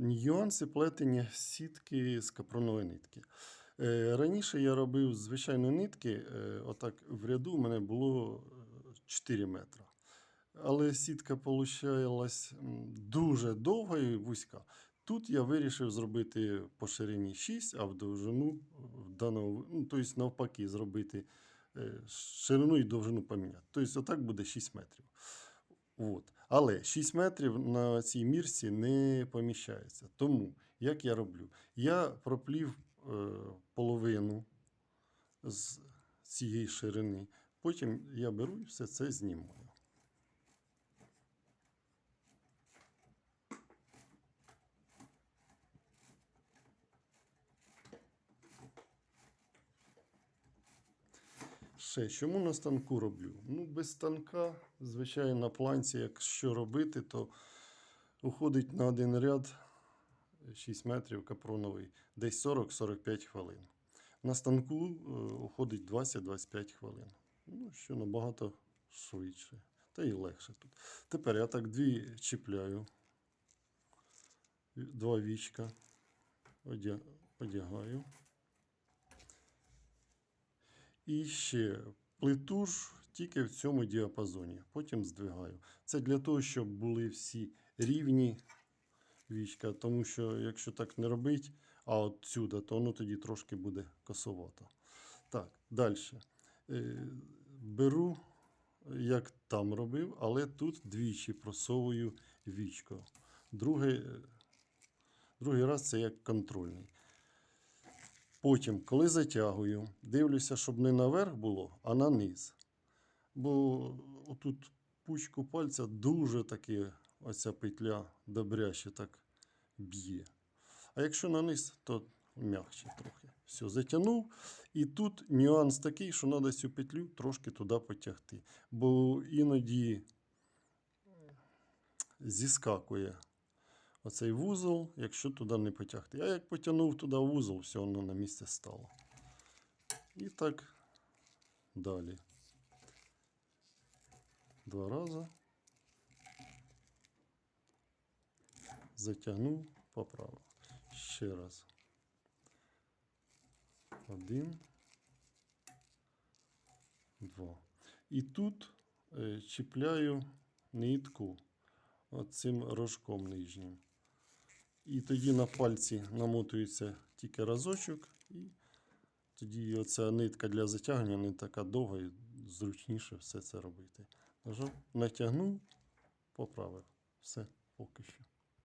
Нюанси плетення сітки з капронової нитки. Е, Раніше я робив з звичайної нитки, е, отак в ряду у мене було е, 4 метри. Але сітка получалась дуже довга і вузька. Тут я вирішив зробити по ширині 6, а в довжину в даному, ну, тобто навпаки, зробити е, ширину і довжину поміняти. Тобто, отак буде 6 метрів. От. Але 6 метрів на цій мірці не поміщається. Тому, як я роблю? Я проплів е, половину з цієї ширини, потім я беру і все це знімаю. Ще чому на станку роблю? Ну, без станка, звичайно, на планці, якщо робити, то уходить на один ряд 6 метрів капроновий, десь 40-45 хвилин. На станку е, уходить 20-25 хвилин. Ну, що набагато швидше. Та і легше тут. Тепер я так дві чіпляю. Два вічка одягаю. І ще плиту ж тільки в цьому діапазоні. Потім здвигаю. Це для того, щоб були всі рівні вічка. Тому що якщо так не робить, а от сюди, то воно тоді трошки буде косовато. Так, далі. Беру, як там робив, але тут двічі просовую вічко. Другий, е, другий раз це як контрольний. Потім, коли затягую, дивлюся, щоб не наверх було, а на низ. Бо отут пучку пальця дуже таки оця петля добряще так б'є. А якщо на низ, то м'якше трохи. Все, затягнув. І тут нюанс такий, що треба цю петлю трошки туди потягти. Бо іноді зіскакує оцей вузол, якщо туди не потягти. А як потягнув туди вузол, все воно на місце стало. І так далі. Два рази. Затягнув, поправив. Ще раз. Один. Два. І тут е, чіпляю нитку оцим рожком нижнім. І тоді на пальці намотується тільки разочок, і тоді оця нитка для затягнення не така довга і зручніше все це робити. Нажав, натягнув, поправив. Все поки що.